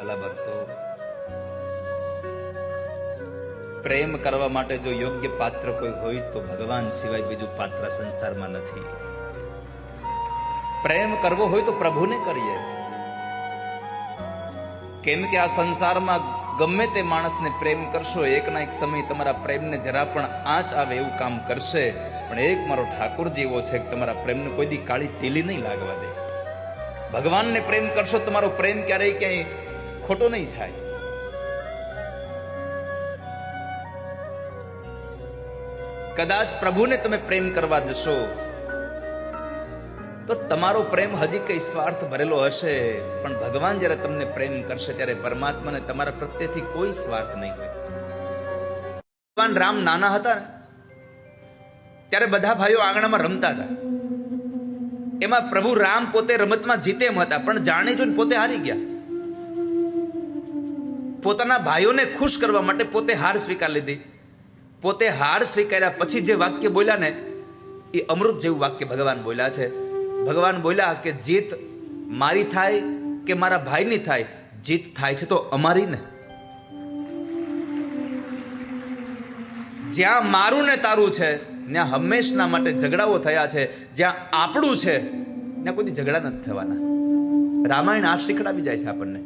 વાલા ભક્તો, પ્રેમ કરવા માટે જો યોગ્ય પાત્ર કોઈ હોય તો ભગવાન સિવાય બીજું પાત્ર સંસારમાં નથી. પ્રેમ કરવો હોય તો પ્રભુને કરીએ. કેમ કે આ સંસારમાં ગમે તે માણસને પ્રેમ કરશો, એકના એક સમય તમારા પ્રેમને જરા પણ આંચ આવે એવું કામ કરશે, પણ એક મારો ઠાકુર જેવો છે કે તમારા પ્રેમને કોઈ દી કાળી તીલી નહીં લાગવા દે. ભગવાનને પ્રેમ કરશો તમારો પ્રેમ ક્યારેય ક્યાંય ખોટો નહીં થાય. કદાચ પ્રભુને તમે પ્રેમ કરવા જશો, તો તમારો પ્રેમ હજી કઈ સ્વાર્થ ભરેલો હશે, પણ ભગવાન જ્યારે તમને પ્રેમ કરશે ત્યારે પરમાત્માને તમારા પ્રત્યેથી કોઈ સ્વાર્થ નહીં હોય. ભગવાન રામ નાના હતા ને, ત્યારે બધા ભાઈઓ આંગણામાં રમતા હતા. એમાં પ્રભુ રામ પોતે રમતમાં જીતે એમ હતા, પણ જાણી જોઈને પોતે હારી ગયા. પોતાના ભાઈઓને ખુશ કરવા માટે પોતે હાર સ્વીકાર લીધી. પોતે હાર સ્વીકાર્યા પછી જે વાક્ય બોલ્યા ને, એ અમૃત જેવું વાક્ય ભગવાન બોલ્યા છે. ભગવાન બોલ્યા કે જીત મારી થાય કે મારા ભાઈની થાય? જીત થાય છે તો અમારી ને. જ્યાં મારું ને તારું છે, ત્યાં હંમેશના માટે ઝઘડાઓ થયા છે. જ્યાં આપણું છે, ત્યાં કોઈ ઝઘડા નથી થવાના. રામાયણ આ શીખડાવી જાય છે આપણને.